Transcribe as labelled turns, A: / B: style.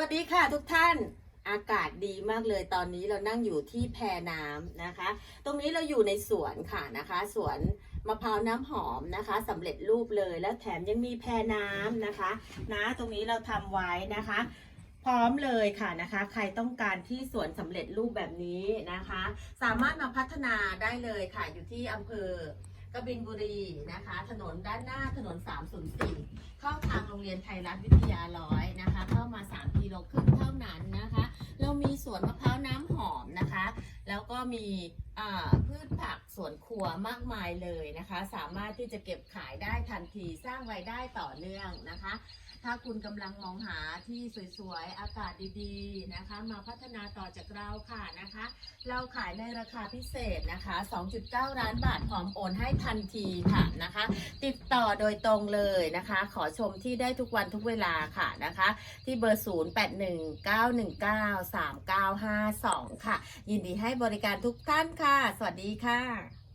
A: วัสดีค่ะทุกท่านอากาศดีมากเลยตอนนี้เรานั่งอยู่ที่แพน้ำนะคะ ตรงนี้เราอยู่ในสวนค่ะนะคะ สวนมะพร้าวน้ำหอมนะคะสำเร็จรูปเลยแล้วแถมยังมีแพน้ำนะคะ นะตรงนี้เราทำไว้นะคะ พร้อมเลยค่ะนะคะ ใครต้องการที่สวนสำเร็จรูปแบบนี้นะคะ สามารถมาพัฒนาได้เลยค่ะอยู่ที่อำเภอกบินบุรีนะคะ ถนนด้านหน้าถนน 304 รงเรียนไทยรัฐวิทยาร้อยนะคะ เข้ามา 3กิโลครึ่งเท่านั้นนะคะ เรามีสวนมะพร้าวน้ำหอมนะคะ แล้วก็มี พืชผักสวนครัวมากมายเลยนะคะ สามารถที่จะเก็บขายได้ทันทีสร้างรายได้ต่อเนื่องนะคะ ถ้าคุณกำลังมองหาที่สวยๆ อากาศดีๆนะคะ มาพัฒนาต่อจากเราค่ะนะคะ เราขายในราคาพิเศษนะคะ 2.9 ล้านบาทพร้อมโอนให้ทันทีค่ะนะคะ ติดต่อโดยตรงเลยนะคะ ขอชมที่ได้ทุกวันทุกเวลาค่ะนะคะ ที่เบอร์ 0819193952 ค่ะ ยินดีให้บริการทุกท่านค่ะค่ะ สวัสดีค่ะ